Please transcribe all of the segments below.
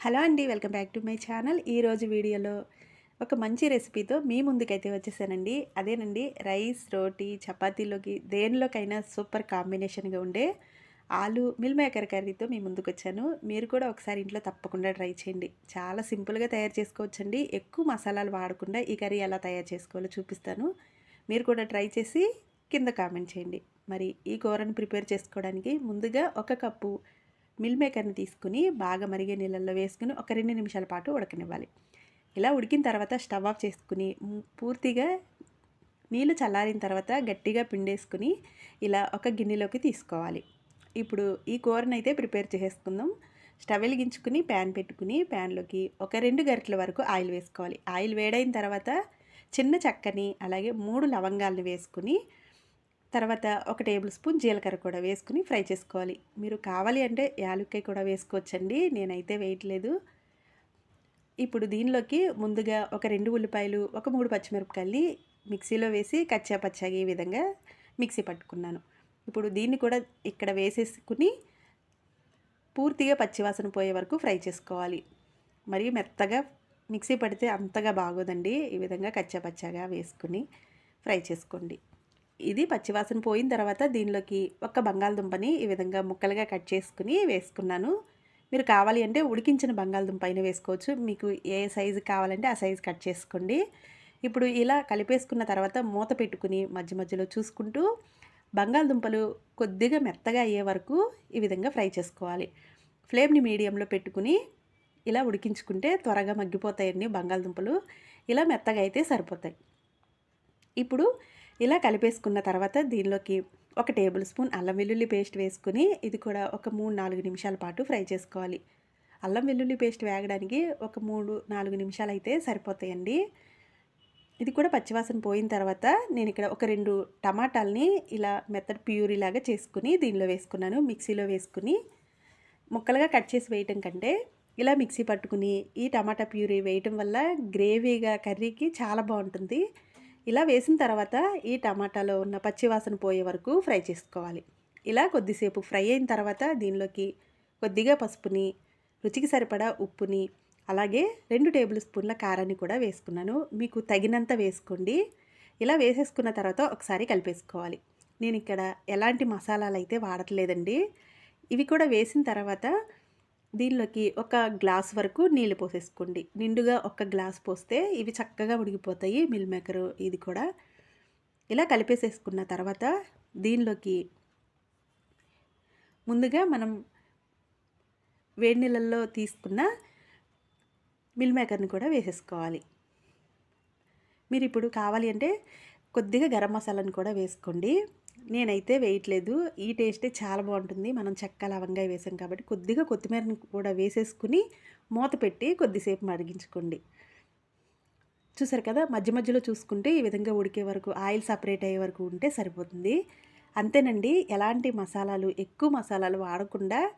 Hello అండి welcome back to my channel. ఈరోజు వీడియోలో ఒక మంచి రెసిపీతో మీ ముందుకైతే వచ్చేసానండి. అదేనండి రైస్ రోటీ చపాతీలోకి దేనిలోకైనా సూపర్ కాంబినేషన్గా ఉండే ఆలు మిల్ మేకర్ కర్రీతో మీ ముందుకు వచ్చాను మీరు కూడా ఒకసారి ఇంట్లో తప్పకుండా ట్రై చేయండి. చాలా సింపుల్గా తయారు చేసుకోవచ్చండి. ఎక్కువ మసాలాలు వాడకుండా ఈ కర్రీ ఎలా తయారు చేసుకోవాలో చూపిస్తాను. మీరు కూడా ట్రై చేసి కింద కామెంట్ చేయండి. మరి ఈ కూరను ప్రిపేర్ చేసుకోవడానికి ముందుగా ఒక కప్పు మిల్ మేకర్ని తీసుకుని బాగా మరిగే నీళ్ళల్లో వేసుకుని ఒక రెండు నిమిషాల పాటు ఉడకనివ్వాలి. ఇలా ఉడికిన తర్వాత స్టవ్ ఆఫ్ చేసుకుని పూర్తిగా నీళ్ళు చల్లారిన తర్వాత గట్టిగా పిండేసుకుని ఇలా ఒక గిన్నెలోకి తీసుకోవాలి. ఇప్పుడు ఈ కూరనైతే ప్రిపేర్ చేసుకుందాం స్టవ్ వెలిగించుకుని ప్యాన్ పెట్టుకుని ప్యాన్లోకి ఒక రెండు గరిటెల వరకు ఆయిల్ వేసుకోవాలి. ఆయిల్ వేడైన తర్వాత చిన్న చక్కని అలాగే మూడు లవంగాలను వేసుకుని తర్వాత ఒక టేబుల్ స్పూన్ జీలకర్ర కూడా వేసుకుని ఫ్రై చేసుకోవాలి. మీరు కావాలి అంటే యాలుక్కాయ కూడా వేసుకోవచ్చండి. నేనైతే వేయట్లేదు. ఇప్పుడు దీనిలోకి ముందుగా ఒక రెండు ఉల్లిపాయలు ఒక మూడు పచ్చిమిరపకాయలు మిక్సీలో వేసి కచ్చా పచ్చాగా ఈ విధంగా మిక్సీ పట్టుకున్నాను. ఇప్పుడు దీన్ని కూడా ఇక్కడ వేసేసుకుని పూర్తిగా పచ్చివాసన పోయే వరకు ఫ్రై చేసుకోవాలి. మరి మెత్తగా మిక్సీ పడితే అంతగా బాగోదండి. ఈ విధంగా కచ్చా పచ్చాగా వేసుకుని ఫ్రై చేసుకోండి. ఇది పచ్చివాసన పోయిన తర్వాత దీనిలోకి ఒక బంగాళదుంపని ఈ విధంగా ముక్కలుగా కట్ చేసుకుని వేసుకున్నాను. మీరు కావాలి అంటే ఉడికించిన బంగాళదుంప అయినా వేసుకోవచ్చు. మీకు ఏ సైజు కావాలంటే ఆ సైజు కట్ చేసుకోండి. ఇప్పుడు ఇలా కలిపేసుకున్న తర్వాత మూత పెట్టుకుని మధ్య మధ్యలో చూసుకుంటూ బంగాళదుంపలు కొద్దిగా మెత్తగా అయ్యే వరకు ఈ విధంగా ఫ్రై చేసుకోవాలి. ఫ్లేమ్ని మీడియంలో పెట్టుకుని ఇలా ఉడికించుకుంటే త్వరగా మగ్గిపోతాయండి బంగాళదుంపలు. ఇలా మెత్తగా అయితే సరిపోతాయి. ఇప్పుడు ఇలా కలిపేసుకున్న తర్వాత దీనిలోకి ఒక టేబుల్ స్పూన్ అల్లం వెల్లుల్లి పేస్ట్ వేసుకుని ఇది కూడా ఒక మూడు నాలుగు నిమిషాల పాటు ఫ్రై చేసుకోవాలి. అల్లం వెల్లుల్లి పేస్ట్ వేగడానికి ఒక మూడు నాలుగు నిమిషాలు అయితే సరిపోతాయండి. ఇది కూడా పచ్చివాసన పోయిన తర్వాత నేను ఇక్కడ ఒక రెండు టమాటాలని ఇలా మెత్తడ్ ప్యూరీ లాగా చేసుకుని దీనిలో వేసుకున్నాను. మిక్సీలో వేసుకుని ముక్కలుగా కట్ చేసి వేయటం కంటే ఇలా మిక్సీ పట్టుకుని ఈ టమాటా ప్యూరీ వేయటం వల్ల గ్రేవీగా కర్రీకి చాలా బాగుంటుంది. ఇలా వేసిన తర్వాత ఈ టమాటాలో ఉన్న పచ్చివాసన పోయే వరకు ఫ్రై చేసుకోవాలి. ఇలా కొద్దిసేపు ఫ్రై అయిన తర్వాత దీనిలోకి కొద్దిగా పసుపుని రుచికి సరిపడా ఉప్పుని అలాగే రెండు టేబుల్ స్పూన్ల కారాన్ని కూడా వేసుకున్నాను. మీకు తగినంత వేసుకోండి. ఇలా వేసేసుకున్న తర్వాత ఒకసారి కలిపేసుకోవాలి. నేను ఇక్కడ ఎలాంటి మసాలాలు అయితే వాడట్లేదండి. ఇవి కూడా వేసిన తర్వాత దీనిలోకి ఒక గ్లాస్ వరకు నీళ్ళు పోసేసుకోండి. నిండుగా ఒక గ్లాస్ పోస్తే ఇవి చక్కగా ఉడికిపోతాయి మిల్ మేకరు ఇది కూడా. ఇలా కలిపేసేసుకున్న తర్వాత దీనిలోకి ముందుగా మనం వేడి నీళ్ళల్లో తీసుకున్న మిల్ మేకర్ని కూడా వేసేసుకోవాలి. మీరు ఇప్పుడు కావాలి అంటే కొద్దిగా గరం మసాలాను కూడా వేసుకోండి. నేనైతే వేయట్లేదు. ఈ టేస్టే చాలా బాగుంటుంది. మనం చెక్క లవంగాయ వేసాం కాబట్టి కొద్దిగా కొత్తిమీరని కూడా వేసేసుకుని మూత పెట్టి కొద్దిసేపు మరిగించుకోండి. చూసారు కదా? మధ్య మధ్యలో చూసుకుంటే ఈ విధంగా ఉడికే వరకు ఆయిల్ సపరేట్ అయ్యే వరకు ఉంటే సరిపోతుంది. అంతేనండి. ఎలాంటి మసాలాలు ఎక్కువ మసాలాలు వాడకుండా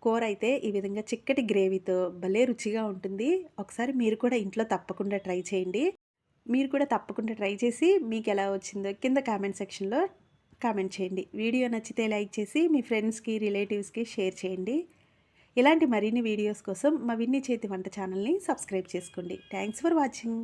కూర అయితే ఈ విధంగా చిక్కటి గ్రేవీతో భలే రుచిగా ఉంటుంది. ఒకసారి మీరు కూడా ఇంట్లో తప్పకుండా ట్రై చేయండి. మీరు కూడా తప్పకుండా ట్రై చేసి మీకు ఎలా వచ్చిందో కింద కామెంట్ సెక్షన్లో కామెంట్ చేయండి. వీడియో నచ్చితే లైక్ చేసి మీ ఫ్రెండ్స్కి రిలేటివ్స్కి షేర్ చేయండి. ఇలాంటి మరిన్ని వీడియోస్ కోసం మా విన్ని చేతి వంట ఛానల్ని సబ్స్క్రైబ్ చేసుకోండి. Thanks for watching.